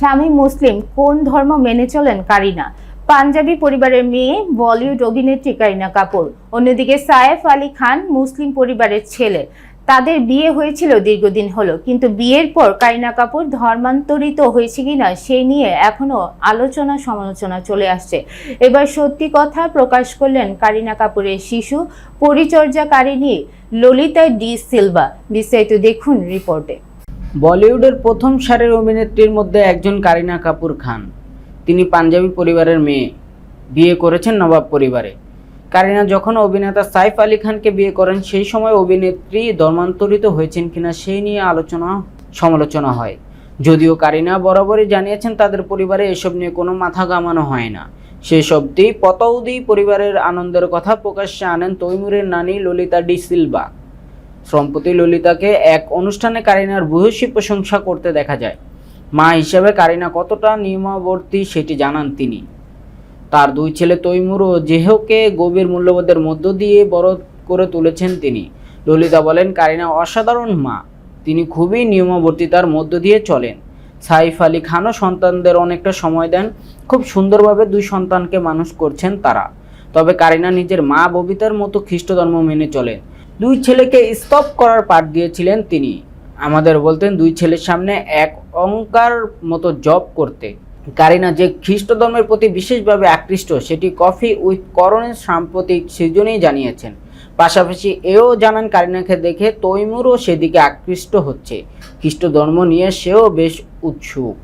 স্বামী মুসলিম কোন ধর্ম মেনে চলেন কারিনা? পাঞ্জাবি পরিবারের মেয়ে, বলিউড অভিনেত্রী কারিনা কাপুর। অন্যদিকে সায়েফ আলী খান মুসলিম পরিবারের ছেলে। তাদের বিয়ে হয়েছিল দীর্ঘদিন হলো, কিন্তু বিয়ের পর কারিনা কাপুর ধর্মান্তরিত হয়েছে কিনা সেই নিয়ে এখনও আলোচনা সমালোচনা চলে আসছে। এবার সত্যি কথা প্রকাশ করলেন কারিনা কাপুরের শিশু, পরিচর্যাকারিণী ললিতা ডি সিলভা। বিস্তারিত দেখুন রিপোর্টে। বলিউডের প্রথম সারের অভিনেত্রীর মধ্যে একজন কারিনা কাপুর খান। তিনি পাঞ্জাবি পরিবারের মেয়ে। বিয়ে করেছেন নবাব পরিবারে। কারিনা যখন অভিনেতা সাইফ আলী খানকে বিয়ে করেন, সেই সময় অভিনেত্রী ধর্মান্তরিত হয়েছেন কিনা সেই নিয়ে আলোচনা, সমালোচনা হয়। যদিও কারিনা বরাবরই জানিয়েছেন তাদের পরিবারে এসব নিয়ে কোনো মাথা ঘামানো হয় না। শেষ অবধি পতৌদি পরিবারের আনন্দের কথা প্রকাশ্যে আনেন তৈমুরের নানি ললিতা ডি সিলভা। সম্প্রতি ললিতাকে এক অনুষ্ঠানে কারিনার ভূয়সী প্রশংসা করতে দেখা যায়। মা হিসেবে কারিনা কতটা নিয়মাবর্তী সেটি জানান তিনি। তার দুই ছেলে তৈমুর ও জেহকে গভীর মূল্যবোধের মধ্য দিয়ে বড় করে তুলেছেন তিনি। ললিতা বলেন, কারিনা অসাধারণ মা। তিনি খুবই নিয়মাবর্তিতার মধ্য দিয়ে চলেন। সাইফ আলী খানও সন্তানদের অনেকটা সময় দেন। খুব সুন্দরভাবে দুই সন্তানকে মানুষ করছেন তারা। তবে কারিনা নিজের মা ববিতার মতো খ্রিস্ট ধর্ম মেনে চলেন। দুই ছেলেকে স্তব করার পাঠ দিয়েছিলেন তিনি। আমাদের বলতেন, দুই ছেলের সামনে এক অঙ্কার মতো জব করতে। কারিনা যে খ্রিস্ট ধর্মের প্রতি বিশেষভাবে আকৃষ্ট, সেটি কফি উইথ করণের সাম্প্রতিক সিজনেই জানিয়েছেন। পাশাপাশি এও জানান, কারিনাকে দেখে তৈমুরও সেদিকে আকৃষ্ট হচ্ছে। খ্রিস্ট ধর্ম নিয়ে সেও বেশ উৎসুক।